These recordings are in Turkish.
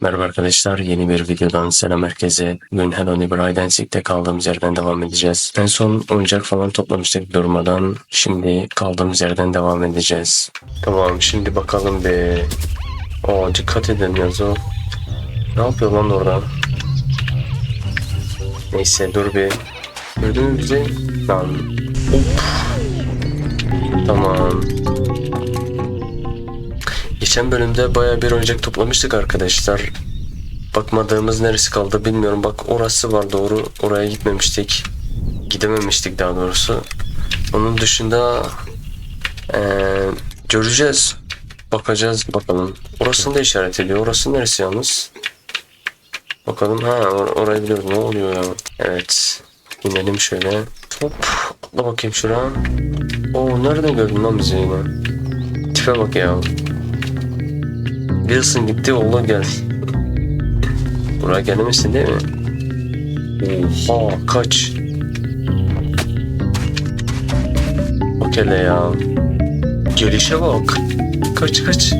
Merhaba arkadaşlar, yeni bir videodan selam herkese. Bugün Hello Neighbor Seek'te kaldığımız yerden devam edeceğiz. En son oyuncak falan toplamıştık durmadan. Şimdi kaldığımız yerden devam edeceğiz. Tamam, şimdi bakalım bir... Aa, dikkat edin yazı. Ne yapıyor lan orada? Neyse dur bir. Gördün mü bizi? Lan. Hop. Tamam. Geçen bölümde baya bir oyuncak toplamıştık arkadaşlar. Bakmadığımız neresi kaldı bilmiyorum. Bak orası var doğru. Oraya gitmemiştik. Gidememiştik daha doğrusu. Onun dışında eee, göreceğiz. Bakacağız bakalım. Orasını da işaret ediyor. Orası neresi yalnız? Bakalım. Ha or- orayı biliyorum. Ne oluyor ya? Evet. İnelim şöyle. Hop. Atla bakayım şuraya. Oo nereden gördün lan bizi yine? Tipe bak ya. Wilson gitti oğlan gel. Buraya gelmesin değil mi? Oha kaç. Bak hele ya. Gelişe bak. Kaç kaç.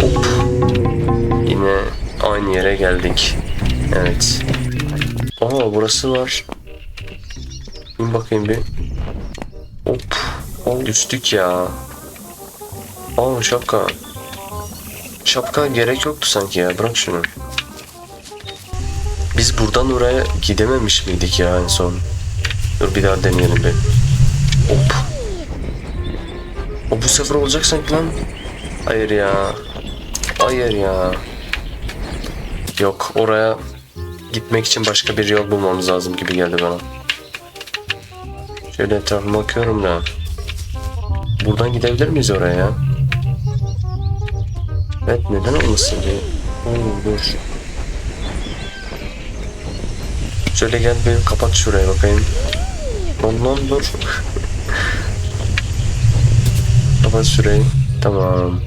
Hop. Yine aynı yere geldik. Evet. Aa burası var. Bir bakayım bir. Hop. Düştük ya. Aa şapka. Şapka gerek yoktu sanki ya. Bırak şunu. Biz buradan oraya gidememiş miydik ya en son? Dur bir daha deneyelim bir. Hop. O bu sefer olacak sanki lan. Hayır ya. Hayır ya. Yok oraya gitmek için başka bir yol bulmamız lazım gibi geldi bana. Şöyle etrafıma bakıyorum da. Buradan gidebilir miyiz oraya ya? Evet neden olmasın diye. Oo, dur. Şöyle gel bir kapat şuraya bakayım. Ondan dur. kapat şurayı. Tamam.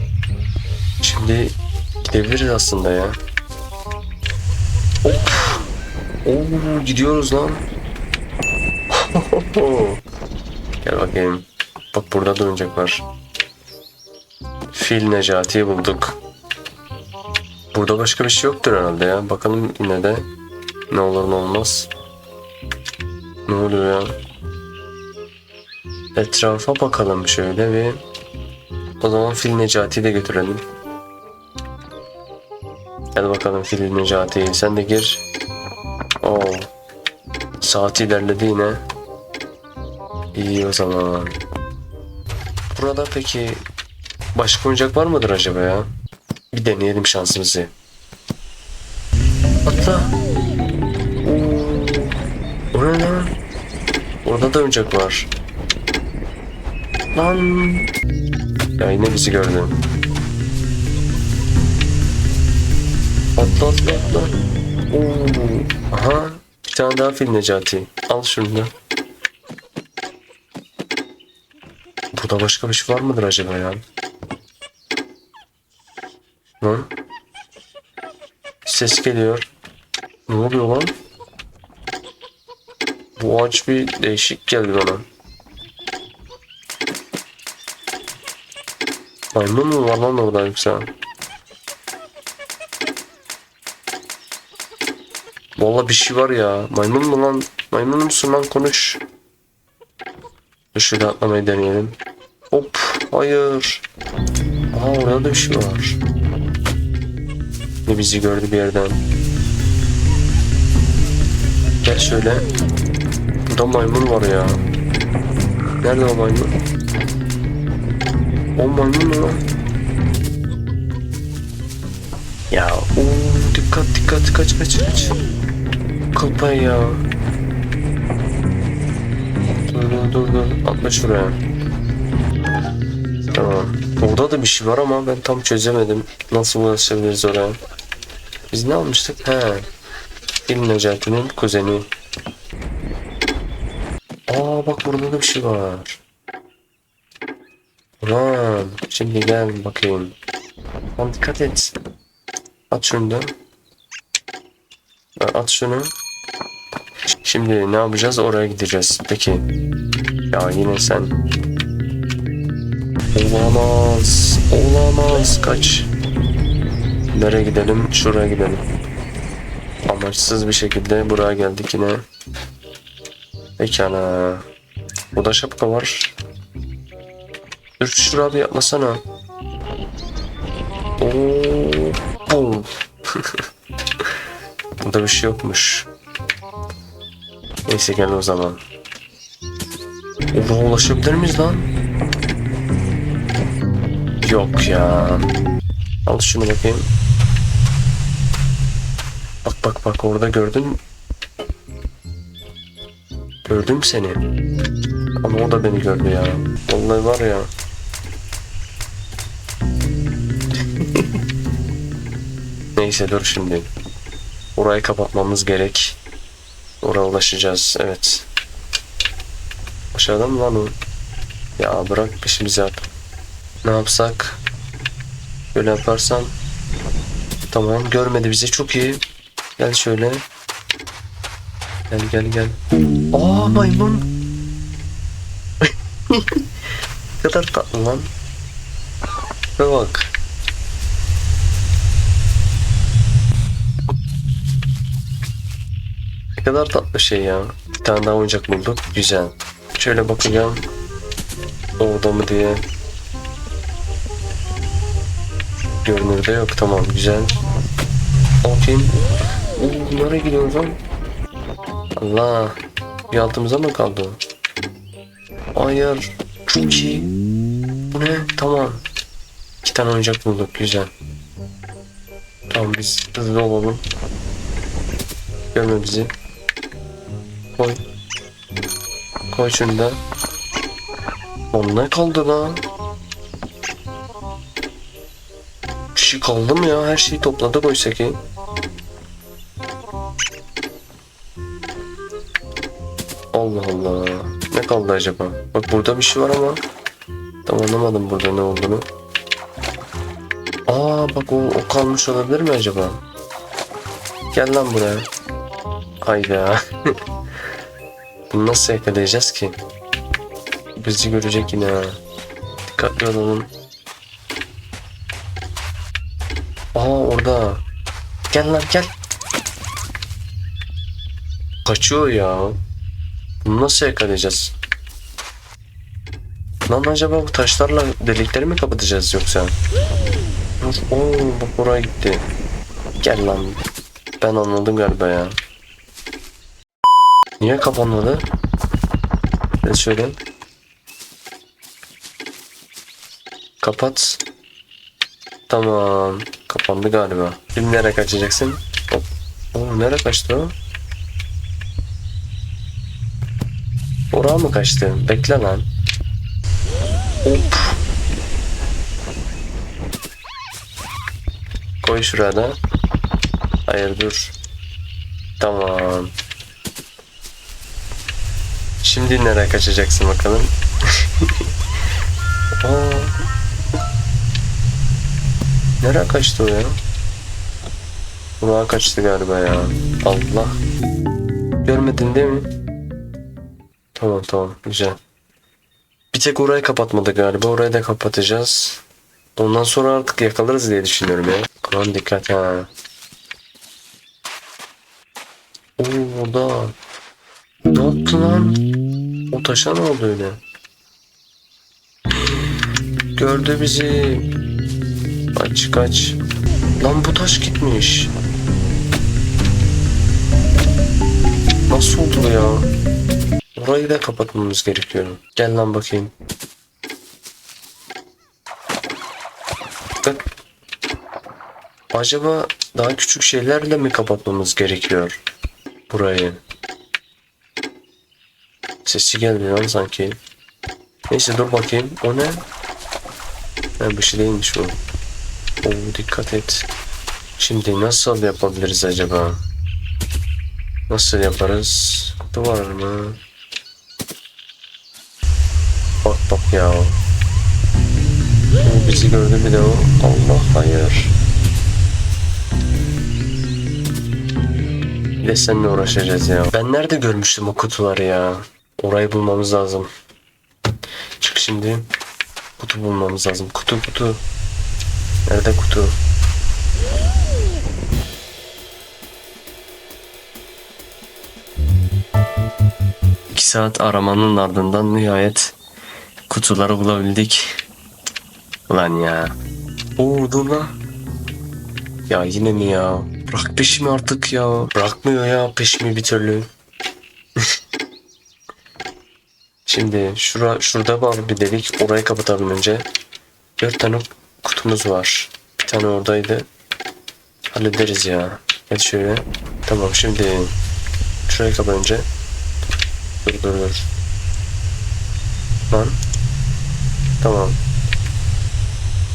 Şimdi gidebiliriz aslında ya. Hop. Oo gidiyoruz lan. Gel bakayım. Bak burada da oyuncak var. Fil Necati'yi bulduk. Burada başka bir şey yoktur herhalde ya. Bakalım yine de ne olur ne olmaz. Ne oluyor ya? Etrafa bakalım şöyle bir. O zaman Fil Necati'yi de götürelim. Gel bakalım Fil Necati. Sen de gir. Oo. Saat ilerledi yine. İyi o zaman. Burada peki başka oyuncak var mıdır acaba ya? Deneyelim şansımızı. Atla. O ne lan? Orada da oyuncak var. Lan. Ya yine bizi gördü. Atla atla atla. Oo. Aha. Bir tane daha fil Necati. Al şunu da. Burada başka bir şey var mıdır acaba ya? Lan. Ses geliyor. Ne oluyor lan? Bu ağaç bir değişik geldi bana. Maymun mu var lan orada yoksa? Vallahi bir şey var ya. Maymun mu lan? Maymun musun lan konuş. Şöyle atlamayı deneyelim. Hop hayır. Aa orada da bir şey var. Ne bizi gördü bir yerden. Gel şöyle. Burada maymun var ya. Nerede o maymun? O maymun mu lan? Ya ooo dikkat dikkat kaç kaç kaç. Kılpay ya. Dur dur dur dur atla şuraya. Tamam. Orada da bir şey var ama ben tam çözemedim. Nasıl ulaşabiliriz oraya? Biz ne almıştık? He. İl Necati'nin kuzeni. Aa bak burada da bir şey var. Ulan şimdi gel bakayım. Lan dikkat et. At şunu da. At şunu. Şimdi ne yapacağız? Oraya gideceğiz. Peki. Ya yine sen. Olamaz. Olamaz kaç. Nereye gidelim? Şuraya gidelim. Amaçsız bir şekilde buraya geldik yine. Pekala. Burada şapka var. Dur şuraya bir yapmasana. Oo. Burada bir şey yokmuş. Neyse gel o zaman. Oraya ulaşabilir miyiz lan? Yok ya. Al şunu bakayım. Bak bak bak orada gördün. Gördüm seni. Ama o da beni gördü ya. Vallahi var ya. Neyse dur şimdi. Orayı kapatmamız gerek. Oraya ulaşacağız. Evet. Aşağıda mı lan o? Ya bırak peşimizi yap. Ne yapsak? Böyle yaparsan. Tamam görmedi bizi çok iyi. Gel şöyle. Gel gel gel. Aa maymun. ne kadar tatlı lan. Ve bak. Ne kadar tatlı şey ya. Bir tane daha oyuncak bulduk. Güzel. Şöyle bakacağım. Orada mı diye. Görünürde yok. Tamam güzel. Bakayım. Oo, nereye gidiyoruz lan? Allah. Bir altımıza mı kaldı? Hayır. Çok iyi. Bu ne? Tamam. İki tane oyuncak bulduk. Güzel. Tamam biz hızlı olalım. Görme bizi. Koy. Koy şunu da. Ne kaldı lan? Şey kaldı mı ya? Her şeyi topladık oysa ki. Allah Allah. Ne kaldı acaba? Bak burada bir şey var ama. Tam anlamadım burada ne olduğunu. Aa bak o, o kalmış olabilir mi acaba? Gel lan buraya. Hayda. Bunu nasıl yakalayacağız ki? Bizi görecek yine ha. Dikkatli olalım. Aa orada. Gel lan gel. Kaçıyor ya. Bunu nasıl yakalayacağız? Lan acaba bu taşlarla delikleri mi kapatacağız yoksa? Oo bak oraya gitti. Gel lan. Ben anladım galiba ya. Niye kapanmadı? Evet şöyle. Kapat. Tamam. Kapandı galiba. Şimdi nereye kaçacaksın? Hop. Oo, nereye kaçtı o? Oraya mı kaçtı? Bekle lan. Hop. Koy şuraya da. Hayır dur. Tamam. Şimdi nereye kaçacaksın bakalım? Aa. Nereye kaçtı o ya? Buraya kaçtı galiba ya. Allah. Görmedin değil mi? Tamam tamam güzel. Bir tek orayı kapatmadı galiba. Orayı da kapatacağız. Ondan sonra artık yakalarız diye düşünüyorum ya. Aman dikkat ha. Oo orada. Ne yaptı lan? O taşa ne oldu öyle? Gördü bizi. Kaç kaç. Lan bu taş gitmiş. Nasıl oldu ya? Orayı da kapatmamız gerekiyor. Gel lan bakayım. Bak. Acaba daha küçük şeylerle mi kapatmamız gerekiyor burayı? Sesi geldi lan sanki. Neyse dur bakayım. O ne? Ha, bir şey değilmiş bu. Oo, dikkat et. Şimdi nasıl yapabiliriz acaba? Nasıl yaparız? Kutu var mı? Bak bak ya. O bizi gördü bir de o. Allah hayır. Bir de seninle uğraşacağız ya. Ben nerede görmüştüm o kutuları ya? Orayı bulmamız lazım. Çık şimdi. Kutu bulmamız lazım. Kutu kutu. Nerede kutu? İki saat aramanın ardından nihayet kutuları bulabildik. Ulan ya. Oo dur lan. Ya yine mi ya? Bırak peşimi artık ya. Bırakmıyor ya peşimi bir türlü. Şimdi şura, şurada var bir delik. Orayı kapatalım önce. Dört tane kutumuz var. Bir tane oradaydı. Hallederiz ya. Hadi şöyle. Tamam şimdi şurayı kapa önce. Dur dur dur. Lan. Tamam.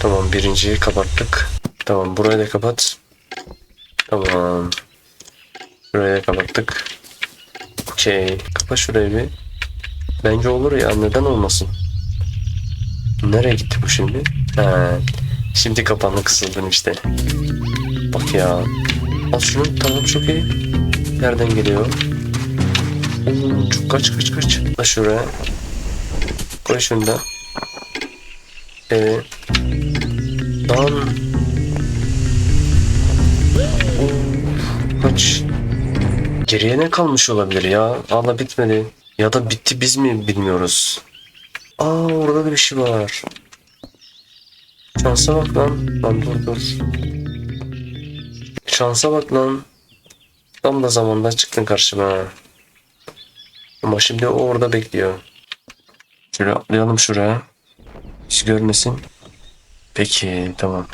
Tamam birinciyi kapattık. Tamam burayı da kapat. Tamam. Şurayı da kapattık. Okey. Kapa şurayı bir. Bence olur ya neden olmasın. Nereye gitti bu şimdi? He. Şimdi kapandı kısıldın işte. Bak ya. Al şunu tamam çok iyi. Nereden geliyor? Oo, çok kaç kaç kaç. Da şuraya. Koy şunu da. Lan. Oo, kaç. Geriye ne kalmış olabilir ya? Valla bitmedi. Ya da bitti biz mi bilmiyoruz. Aa orada da bir şey var. Şansa bak lan. Lan dur dur. Şansa bak lan. Tam da zamanda çıktın karşıma. Ama şimdi o orada bekliyor. Şöyle atlayalım şuraya. Hiç görmesin. Peki tamam.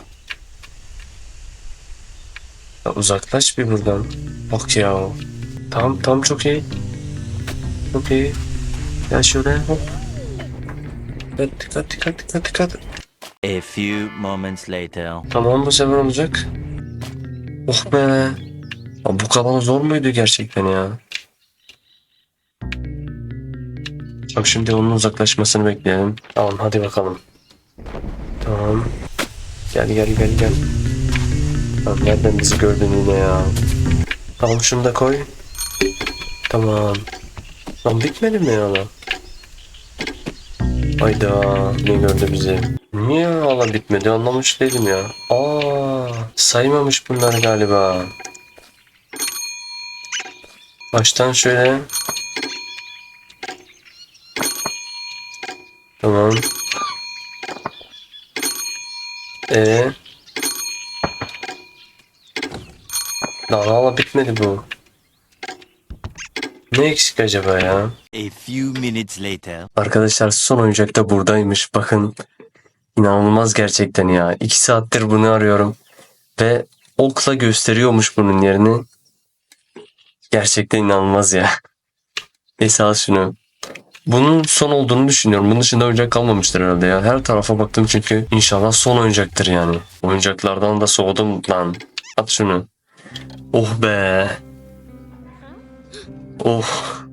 Ya uzaklaş bir buradan. Bak ya. Tamam tamam çok iyi. Çok iyi. Gel şöyle hop. Dikkat dikkat dikkat dikkat dikkat. A few moments later. Tamam bu sefer olacak. Oh be. Ya bu kadar zor muydu gerçekten ya? Bak şimdi onun uzaklaşmasını bekleyelim. Tamam hadi bakalım. Tamam. Gel gel gel gel. Tamam nereden bizi gördün yine ya? Tamam şunu da koy. Tamam. Lan bitmedi mi ya lan? Hayda ne gördü bizi? Niye hala bitmedi anlamış değilim ya. Aa saymamış bunlar galiba. Baştan şöyle. Tamam. Ee. Daha hala bitmedi bu. Ne eksik acaba ya? A few minutes later. Arkadaşlar son oyuncak da buradaymış. Bakın inanılmaz gerçekten ya. İki saattir bunu arıyorum. Ve okla gösteriyormuş bunun yerini. Gerçekten inanılmaz ya. Neyse al şunu. Bunun son olduğunu düşünüyorum. Bunun dışında oyuncak kalmamıştır herhalde ya. Her tarafa baktım çünkü inşallah son oyuncaktır yani. Oyuncaklardan da soğudum lan. At şunu. Oh be. Oh.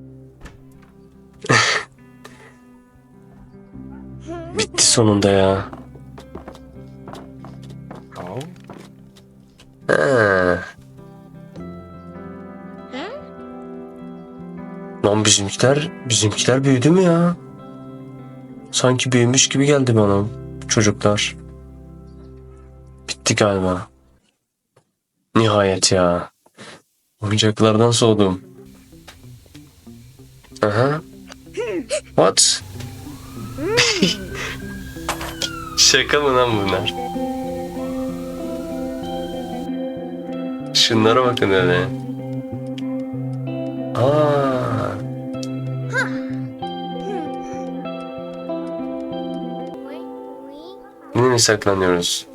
Bitti sonunda ya. He. Lan bizimkiler, bizimkiler büyüdü mü ya? Sanki büyümüş gibi geldi bana çocuklar. Bitti galiba. Nihayet ya. Oyuncaklardan soğudum. Aha. What? Şaka mı lan bunlar? Şunlara bakın öyle. Aa, yine saklanıyoruz?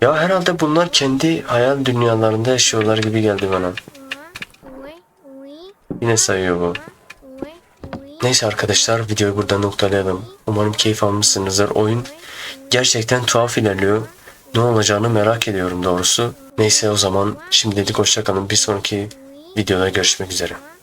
Ya herhalde bunlar kendi hayal dünyalarında yaşıyorlar gibi geldi bana. Yine sayıyor bu. Neyse arkadaşlar videoyu burada noktalayalım. Umarım keyif almışsınızdır. Oyun gerçekten tuhaf ilerliyor. Ne olacağını merak ediyorum doğrusu. Neyse o zaman şimdilik hoşçakalın. Bir sonraki videoda görüşmek üzere.